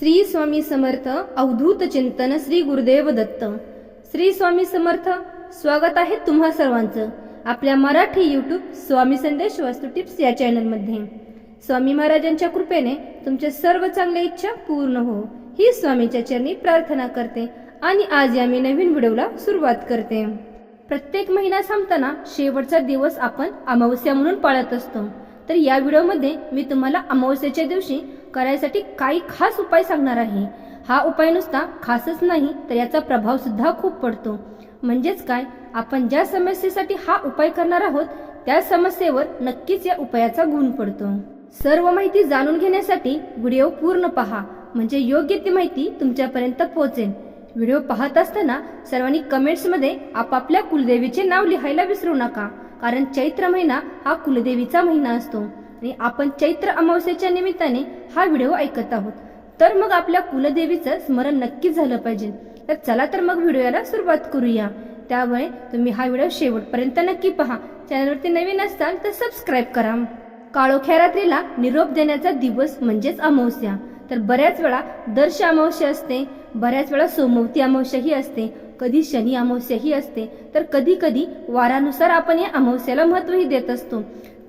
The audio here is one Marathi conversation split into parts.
श्री स्वामी समर्थ अवधूत चिंतन श्री गुरुदेव दत्त. श्री स्वामी समर्थ स्वागत आहे तुम्हा सर्वांचं आपल्या मराठी यूट्यूब स्वामी संदेश वास्तू टिप्स या चॅनलमध्ये. स्वामी महाराजांच्या कृपेने तुमच्या सर्व चांगल्या इच्छा पूर्ण हो. ही स्वामीच्या चरणी प्रार्थना करते आणि आज या मी नवीन व्हिडिओला सुरुवात करते. प्रत्येक महिना संपताना शेवटचा दिवस आपण अमावस्या म्हणून पाळत असतो. तर या व्हिडिओमध्ये मी तुम्हाला अमावस्याच्या दिवशी करायसाठी काही खास उपाय सांगणार आहे. हा उपाय नुसता खासच नाही तर याचा प्रभाव सुद्धा खूप पडतो. म्हणजेच काय? आपण ज्या समस्येसाठी हा उपाय करणार आहोत त्या समस्येवर नक्कीच या उपायाचा गुण पडतो. सर्व माहिती जाणून घेण्यासाठी व्हिडिओ पूर्ण पहा. म्हणजे योग्य ती माहिती तुमच्यापर्यंत पोहोचेल. व्हिडिओ पाहत असताना सर्वांनी कमेंट्समध्ये आपापल्या कुलदेवीचे नाव लिहायला विसरू नका कारण चैत्र महिना हा कुलदेवीचा महिना असतो. आणि आपण चैत्र अमावस्येच्या निमित्ताने हा व्हिडिओ ऐकत आहोत. तर मग आपल्या कुलदेवीचं स्मरण नक्कीच झालं पाहिजे. तर चला तर मग व्हिडिओला सुरुवात करूया. त्यामुळे तुम्ही हा व्हिडिओ शेवटपर्यंत नक्की पहा. चॅनलवरती नवीन असाल तर सबस्क्राईब करा. काळोख्या रात्रीला निरोप देण्याचा दिवस म्हणजेच अमावस्या. तर बऱ्याच वेळा दर्श अमावस्या असते बऱ्याच वेळा सोमवती अमावस्याही असते कधी शनी अमावस्याही असते. तर कधी कधी वारानुसार आपण या अमावस्याला महत्वही देत असतो.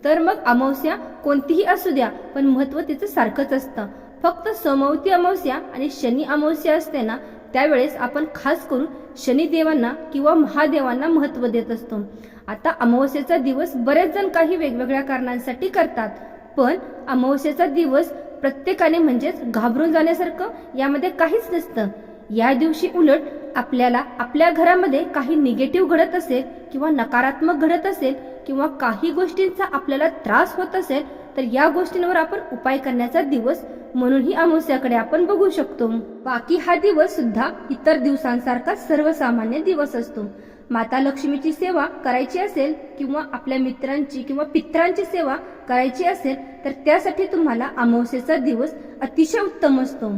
तर मग अमावस्या कोणतीही असू द्या पण महत्त्व तिचं सारखंच असतं. फक्त सोमवती अमावस्या आणि शनी अमावस्या असते ना त्यावेळेस आपण खास करून शनिदेवांना किंवा महादेवांना महत्त्व देत असतो. आता अमावस्येचा दिवस बरेच जण काही वेगवेगळ्या कारणांसाठी करतात पण अमावस्येचा दिवस प्रत्येकाने म्हणजेच घाबरून जाण्यासारखं यामध्ये काहीच नसतं. या दिवशी उलट आपल्याला आपल्या घरामध्ये काही निगेटिव्ह घडत असेल किंवा नकारात्मक घडत असेल किंवा काही गोष्टींचा आपल्याला त्रास होत असेल तर या गोष्टींवर आपण उपाय करण्याचा दिवस म्हणून ही अमावस्याकडे आपण बघू शकतो. बाकी हा दिवस सुद्धा इतर दिवसांसारखा सर्वसामान्य दिवस असतो. माता लक्ष्मीची सेवा करायची असेल किंवा आपल्या मित्रांची किंवा पित्रांची सेवा करायची असेल तर त्यासाठी तुम्हाला अमावस्येचा दिवस अतिशय उत्तम असतो.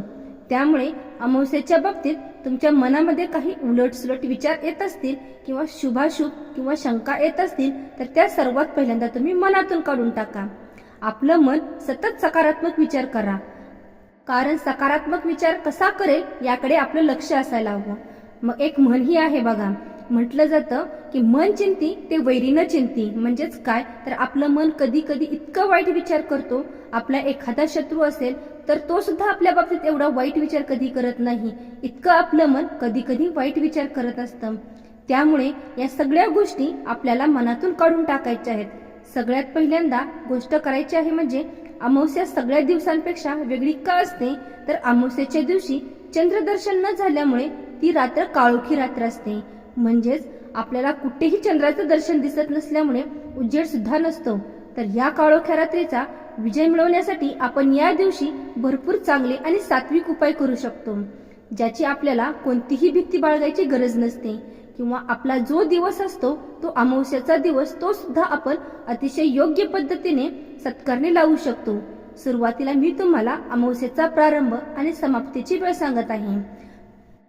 त्यामुळे अमावस्येच्या बाबतीत तुमच्या मनामध्ये काही उलटसुलट विचार येत असतील किंवा शुभाशुभ किंवा शंका येत असतील तर त्या सर्वात पहिल्यांदा तुम्ही मनातून काढून टाका. आपलं मन सतत सकारात्मक विचार करा. कारण सकारात्मक विचार कसा करेल याकडे आपलं लक्ष असायला हवं. मग एक म्हणही आहे बघा. म्हटलं जातं की मन चिंती ते वैरीनं चिंती. म्हणजेच काय? तर आपलं मन कधी कधी इतकं वाईट विचार करतो आपला एखादा शत्रू असेल तर तो सुद्धा आपल्या बाबतीत एवढा वाईट विचार कधी करत नाही. इतकं आपलं मन कधी कधी वाईट विचार करत असतं. त्यामुळे या सगळ्या गोष्टी आपल्याला मनातून काढून टाकायच्या आहेत. सगळ्यात पहिल्यांदा गोष्ट करायची आहे म्हणजे अमावस्या सगळ्या दिवसांपेक्षा वेगळी का असते? तर अमावस्याच्या दिवशी चंद्रदर्शन न झाल्यामुळे ती रात्र काळोखी रात्र असते. म्हणजेच आपल्याला कुठेही चंद्राचं दर्शन दिसत नसल्यामुळे उजेड सुद्धा नसतो. तर या काळोख्या रात्रीचा विजय मिळवण्यासाठी आपण या दिवशी भरपूर चांगले आणि सात्विक उपाय करू शकतो. ज्याची आपल्याला कोणतीही भीती बाळगायची गरज नसते किंवा आपला जो दिवस असतो तो अमावस्याचा दिवस तो सुद्धा आपण अतिशय योग्य पद्धतीने सत्कारने लावू शकतो. सुरुवातीला मी तुम्हाला अमावस्येचा प्रारंभ आणि समाप्तीची वेळ सांगत आहे.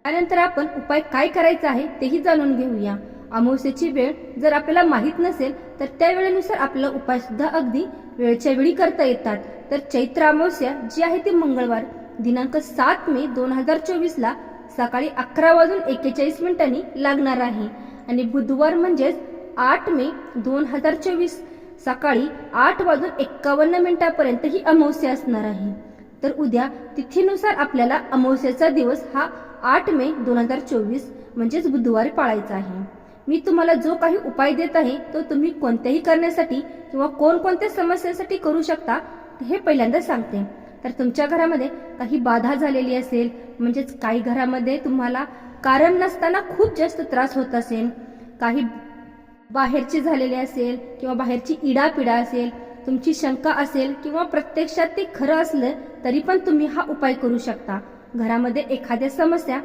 त्यानंतर आपण उपाय काय करायचा आहे तेही जाणून घेऊया. अमावस्याची वेळ जर आपल्याला माहीत नसेल तर त्या वेळेनुसार आपला उपाय सुद्धा अगदी वेळच्या वेळी करता येतात. तर चैत्र अमावस्या जी आहे ती मंगळवार दिनांक सात मे दोन हजार चोवीसला सकाळी अकरा वाजून एकेचाळीस मिनिटांनी लागणार आहे. आणि बुधवार म्हणजेच आठ मे दोन हजार चोवीस सकाळी आठ वाजून एक्कावन्न मिनिटापर्यंत ही अमावस्या असणार आहे. तर उद्या तिथीनुसार आपल्याला अमावस्याचा दिवस हा आठ मे दोन हजार चोवीस म्हणजेच बुधवार पाळायचा आहे. मी तुम्हाला जो काही उपाय देत आहे तो तुम्ही कोणत्याही करण्यासाठी किंवा कोणकोणत्या समस्येसाठी करू शकता हे पहिल्यांदा सांगते. तर तुमच्या घरामध्ये काही बाधा झालेली असेल म्हणजेच काही घरामध्ये तुम्हाला कारण नसताना खूप जास्त त्रास होत असेल काही बाहेरची झालेली असेल किंवा बाहेरची इडापिडा असेल तुमची शंका असेल किंवा प्रत्यक्षात ते खरं असलं तरी पण तुम्ही हा उपाय करू शकता. घरामध्ये एखाद्या समस्या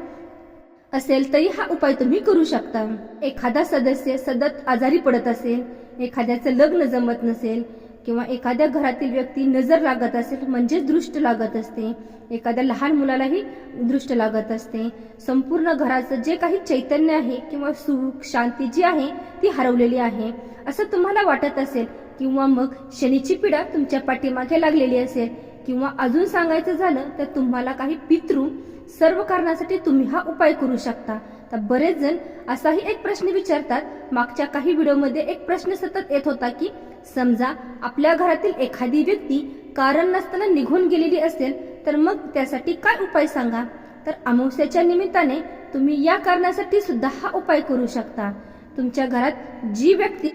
असेल तरी हा उपाय तुम्ही करू शकता. एखादा सदस्य सतत आजारी पडत असेल एखाद्याचं लग्न जमत नसेल किंवा एखाद्या घरातील व्यक्ती नजर लागत असेल म्हणजे दृष्ट लागत असते. एखाद्या लहान मुलालाही दृष्ट लागत असते. संपूर्ण घराचं जे काही चैतन्य आहे किंवा सुख शांती जी आहे ती हरवलेली आहे. असं तुम्हाला वाटत असेल किंवा मग शनीची पिढा तुमच्या पाठीमागे लागलेली असेल किंवा अजून सांगायचं झालं तर तुम्हाला काही पितृ सर्व कारणासाठी तुम्ही हा उपाय करू शकता. तर बरेच जण असाही एक प्रश्न विचारतात. मागच्या काही व्हिडिओमध्ये एक प्रश्न सतत येत होता की समजा आपल्या घरातील एखादी व्यक्ती कारण नसताना निघून गेलेली असेल तर मग त्यासाठी काय उपाय सांगा? तर अमावस्याच्या निमित्ताने तुम्ही या कारणासाठी सुद्धा हा उपाय करू शकता. तुमच्या घरात जी व्यक्ती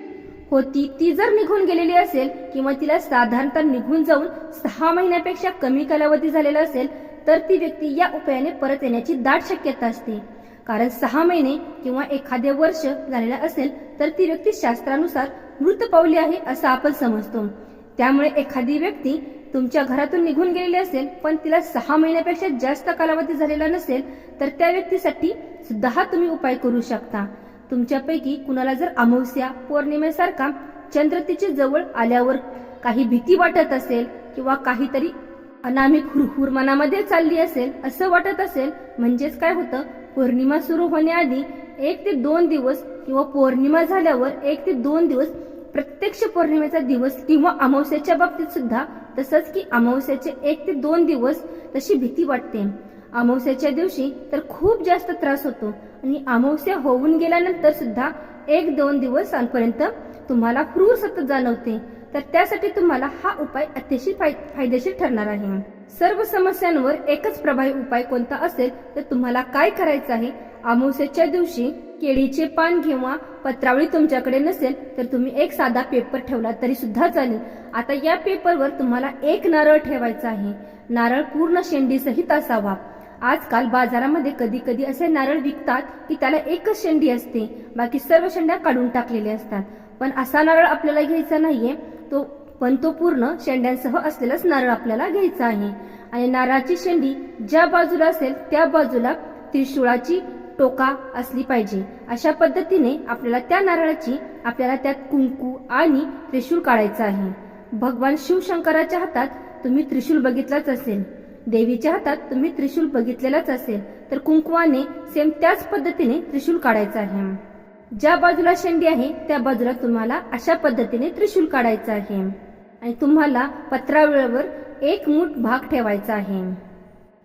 होती ती जर निघून गेलेली असेल किंवा तिला साधारणतः निघून जाऊन सहा महिन्यापेक्षा कमी कालावधी झालेला असेल तर ती व्यक्ती या उपायाने परत येण्याची दाट शक्यता असते. कारण सहा महिने किंवा एखादे वर्ष झालेला असेल तर ती व्यक्ती शास्त्रानुसार मृत पावली आहे असं आपण समजतो. त्यामुळे एखादी व्यक्ती तुमच्या घरातून निघून गेलेली असेल पण तिला सहा महिन्यापेक्षा जास्त कालावधी झालेला नसेल तर त्या व्यक्तीसाठी सुद्धा हा तुम्ही उपाय करू शकता. तुमच्यापैकी कुणाला जर अमावस्या पौर्णिमेसारखा चंद्र जवळ आल्यावर काही भीती वाटत असेल किंवा काहीतरी अनामिक हुरहुर मनामध्ये चालली असेल असं वाटत असेल म्हणजेच काय होतं? पौर्णिमा सुरू होण्याआधी एक ते दोन दिवस किंवा पौर्णिमा झाल्यावर एक ते दोन दिवस प्रत्यक्ष पौर्णिमेचा दिवस किंवा अमावस्याच्या बाबतीत सुद्धा तसंच की अमावस्याचे एक ते दोन दिवस तशी भीती वाटते. अमावस्याच्या दिवशी तर खूप जास्त त्रास होतो आणि अमावस्या होऊन गेल्यानंतर सुद्धा एक दोन दिवसांपर्यंत तुम्हाला क्रूर सतत जाणवते. तर त्यासाठी तुम्हाला हा उपाय अतिशय फाय- फायदेशीर ठरणार आहे. सर्व समस्यांवर एकच प्रभावी उपाय कोणता असेल तर तुम्हाला काय करायचं आहे? अमावस्याच्या दिवशी केळीचे पान किंवा पत्रावळी तुमच्याकडे नसेल तर तुम्ही एक साधा पेपर ठेवला तरी सुद्धा चालेल. आता या पेपरवर तुम्हाला एक नारळ ठेवायचा आहे. नारळ पूर्ण शेंडी सहित असावा. आजकाल बाजारामध्ये कधी कधी असे नारळ विकतात की त्याला एकच शेंडी असते. बाकी सर्व शेंड्या काढून टाकलेल्या असतात. पण असा नारळ आपल्याला घ्यायचा नाहीये. तो पण तो पूर्ण शेंड्यांसह असलेलाच नारळ आपल्याला घ्यायचा आहे. आणि नारळाची शेंडी ज्या बाजूला असेल त्या बाजूला त्रिशूळाची टोका असली पाहिजे. अशा पद्धतीने आपल्याला त्या नारळाची आपल्याला त्यात कुंकू आणि त्रिशूळ काढायचा आहे. भगवान शिवशंकराच्या हातात तुम्ही त्रिशूल बघितलाच असेल. देवीच्या हातात तुम्ही त्रिशूल बघितलेलाच असेल. तर कुंकुवाने सेम त्याच पद्धतीने त्रिशूल काढायचं आहे. ज्या बाजूला शेंडी आहे त्या बाजूला तुम्हाला अशा पद्धतीने त्रिशूल काढायचं आहे. आणि तुम्हाला पत्रावळीवर एक मूठ भाग ठेवायचा आहे.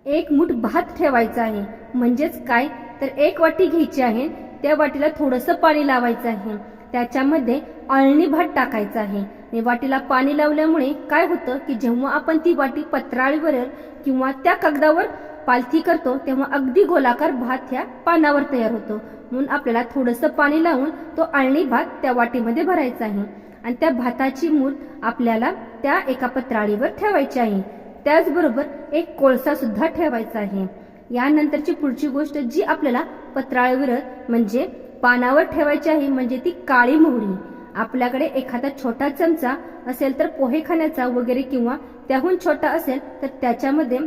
एक मूठ भात ठेवायचा आहे. म्हणजेच काय? तर एक वाटी घ्यायची आहे. त्या वाटीला थोडंसं पाणी लावायचं आहे. त्याच्यामध्ये अळणी भात टाकायचा आहे. आणि वाटीला पाणी लावल्यामुळे काय होतं की जेव्हा आपण ती वाटी पत्राळीवर किंवा त्या कागदावर पालथी करतो तेव्हा अगदी गोलाकार भात ह्या पानावर तयार होतो. म्हणून आपल्याला थोडंसं पाणी लावून तो आळणी भात त्या वाटीमध्ये भरायचा आहे. आणि त्या भाताची मूल आपल्याला त्या एका पत्राळीवर ठेवायची आहे. त्याचबरोबर एक कोळसा सुद्धा ठेवायचा आहे. यानंतरची पुढची गोष्ट जी आपल्याला पत्राळीवर म्हणजे पानावर ठेवायची आहे म्हणजे ती काळी मोहरी. आपल्याकडे एखादा छोटा चमचा असेल तर पोहे खाण्याचा वगैरे किंवा त्याहून छोटा असेल तर त्याच्यामध्ये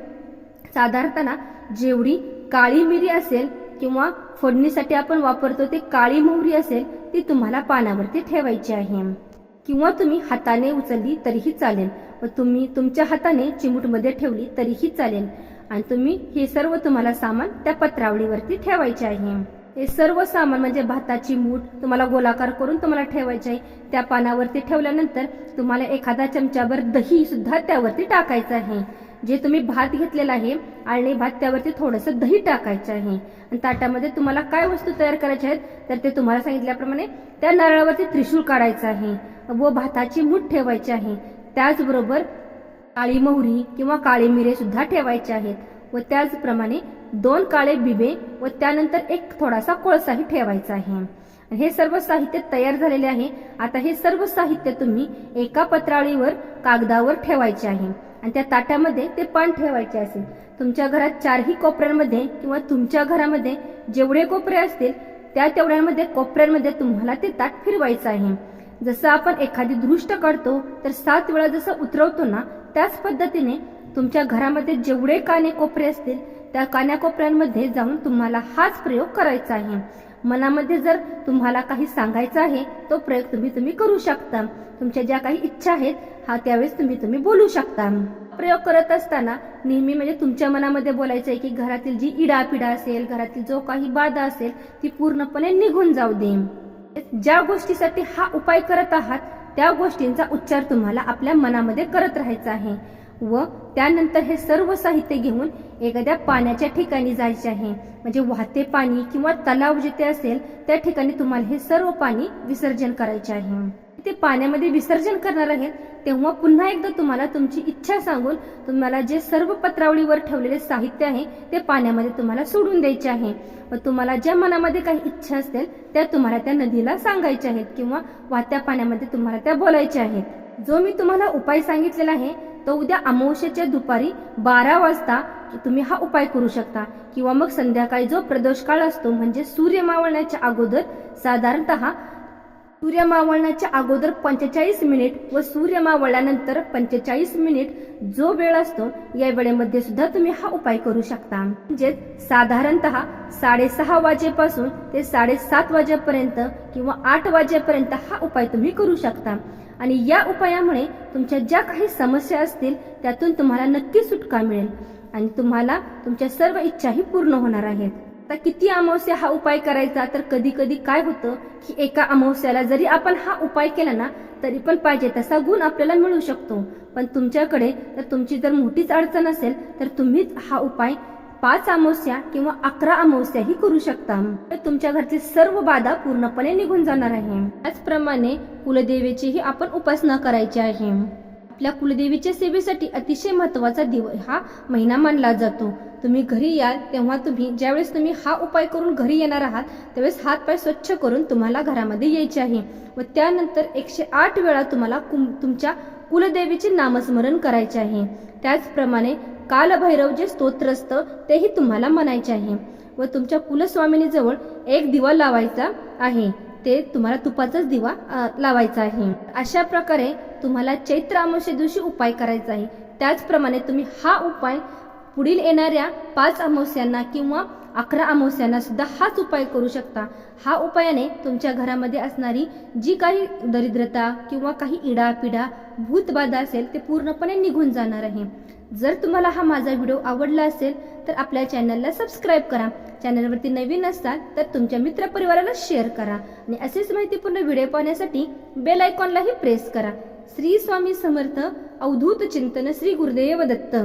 साधारणतः जेवढी काळी मिरी असेल किंवा फोडणीसाठी आपण वापरतो ते काळी मोहरी असेल ती तुम्हाला पानावरती ठेवायची आहे. किंवा तुम्ही हाताने उचलली तरीही चालेल. व तुम्ही तुमच्या हाताने चिमूटमध्ये ठेवली तरीही चालेल. आणि तुम्ही हे सर्व तुम्हाला सामान त्या पत्रावळीवरती ठेवायचे आहे. हे सर्व सामान म्हणजे भाताची मूठ तुम्हाला गोलाकार करून तुम्हाला ठेवायचे आहे. त्या पानावरती ठेवल्यानंतर तुम्हाला एखादा चमचाभर दही सुद्धा त्यावरती टाकायचं आहे. जे तुम्ही भात घेतलेला आहे आणि भात त्यावरती थोडंसं दही टाकायचं आहे. आणि ताटामध्ये तुम्हाला काय वस्तू तयार करायच्या आहेत तर ते तुम्हाला सांगितल्याप्रमाणे त्या नारळावरती त्रिशूळ काढायचं आहे. व भाताची मूठ ठेवायची आहे. त्याचबरोबर काळी मोहरी किंवा काळी मिरे सुद्धा ठेवायचे आहेत. व त्याचप्रमाणे दोन काळे बिबे व त्यानंतर एक थोडासा कोळसाही ठेवायचा आहे. हे सर्व साहित्य तयार झालेले आहे. आता हे सर्व साहित्य तुम्ही एका पत्राळीवर कागदावर ठेवायचे आहे. आणि त्या ताटामध्ये ते पान ठेवायचे असेल. तुमच्या घरात चारही कोपऱ्यांमध्ये किंवा तुमच्या घरामध्ये जेवढे कोपरे असतील त्या तेवढ्यांमध्ये कोपऱ्यांमध्ये तुम्हाला ते ताट फिरवायचं आहे. जसं आपण एखादी दृष्ट काढतो तर सात वेळा जसं उतरवतो ना त्याच पद्धतीने तुमच्या घरामध्ये जेवढे काने कोपरे असतील त्या कान्या कोपऱ्यांमध्ये जाऊन तुम्हाला हाच प्रयोग करायचा आहे. मनामध्ये जर तुम्हाला काही सांगायचं आहे तो प्रयोग तुम्ही तुम्ही करू शकता. तुमच्या ज्या काही इच्छा आहेत हा त्यावेळेस तुम्ही तुम्ही बोलू शकता. प्रयोग करत असताना नेहमी म्हणजे तुमच्या मनामध्ये बोलायचं आहे की घरातील जी इडापिडा असेल घरातील जो काही बाधा असेल ती पूर्णपणे निघून जाऊ दे. ज्या गोष्टीसाठी हा उपाय करत आहात त्या गोष्टींचा उच्चार तुम्हाला आपल्या मनामध्ये करत राहायचा आहे. व त्यानंतर हे सर्व साहित्य घेऊन एखाद्या पाण्याच्या ठिकाणी जायचे आहे. म्हणजे वाहते पाणी किंवा तलाव जिथे असेल त्या ठिकाणी तुम्हाला हे सर्व पाणी विसर्जन करायचे आहे. ते पाण्यामध्ये विसर्जन करणार आहेत तेव्हा पुन्हा एकदा तुम्हाला तुमची इच्छा सांगून तुम्हाला जे सर्व पत्रावळीवर ठेवलेले साहित्य आहे ते पाण्यामध्ये तुम्हाला सोडून द्यायचे आहे. व तुम्हाला ज्या मनामध्ये काही इच्छा असतील त्या तुम्हाला त्या नदीला सांगायच्या आहेत किंवा वाहत्या पाण्यामध्ये तुम्हाला त्या बोलायच्या आहेत. जो मी तुम्हाला उपाय सांगितलेला आहे तो उद्या अमावस्याच्या दुपारी बारा वाजता तुम्ही हा उपाय करू शकता. किंवा मग संध्याकाळी जो प्रदोष काळ असतो म्हणजे सूर्य मावळण्याच्या अगोदर साधारणतः सूर्य मावळण्याच्या अगोदर पंचेचाळीस मिनिट व सूर्य मावळल्यानंतर पंचेचाळीस मिनिट जो वेळ असतो या वेळेमध्ये सुद्धा तुम्ही हा उपाय करू शकता. म्हणजेच साधारणतः साडेसहा वाजेपासून ते साडेसात वाजेपर्यंत किंवा आठ वाजेपर्यंत हा उपाय तुम्ही करू शकता. आणि या उपायामुळे तुमच्या ज्या काही समस्या असतील त्यातून तुम्हाला नक्की सुटका मिळेल. आणि तुम्हाला तुमच्या सर्व इच्छाही पूर्ण होणार आहेत. आता किती अमावस्या हा उपाय करायचा? तर कधी कधी काय होतं की एका अमावस्याला जरी आपण हा उपाय केला ना तरी पण पाहिजे तसा गुण आपल्याला मिळू शकतो. पण तुमच्याकडे तर तुमची जर मोठीच अडचण असेल तर तुम्हीच हा उपाय पाच अमावस्या किंवा अकरा अमावस्याही करू शकता. तर तुमच्या घरची सर्व बाधा पूर्णपणे निघून जाणार आहे. त्याचप्रमाणे कुलदेवीचीही आपण उपासना करायची आहे. आपल्या कुलदेवीच्या सेवेसाठी अतिशय महत्त्वाचा दिव हा महिना मानला जातो. तुम्ही घरी याल तेव्हा तुम्ही ज्यावेळेस तुम्ही हा उपाय करून घरी येणार आहात त्यावेळेस हात पाय स्वच्छ करून तुम्हाला घरामध्ये यायचे आहे. व त्यानंतर एकशे आठ वेळा तुम्हाला कुम तुमच्या कुलदेवीचे नामस्मरण करायचे आहे. त्याचप्रमाणे कालभैरव जे स्तोत्र असतं तेही तुम्हाला म्हणायचे आहे. व तुमच्या कुलस्वामिनीजवळ एक दिवा लावायचा आहे. ते तुम्हाला तुपाचाच दिवा लावायचा आहे. अशा प्रकारे तुम्हाला चैत्र अमावस्ये दिवशी उपाय करायचा आहे. त्याचप्रमाणे तुम्ही हा उपाय पुढील येणाऱ्या पाच अमावस्यांना किंवा अकरा अमावस्यांना सुद्धा हाच उपाय करू शकता. हा उपायाने तुमच्या घरामध्ये असणारी जी काही दरिद्रता किंवा काही इडापिडा भूतबाधा असेल ते पूर्णपणे निघून जाणार आहे. जर तुम्हाला हा माझा व्हिडिओ आवडला असेल तर आपल्या चॅनलला सबस्क्राईब करा. चॅनलवरती नवीन असाल तर तुमच्या मित्रपरिवाराला शेअर करा. आणि असेच माहितीपूर्ण व्हिडिओ पाहण्यासाठी बेल आयकॉनलाही प्रेस करा. श्री स्वामी समर्थ अवधूत चिंतन श्री गुरुदेव दत्त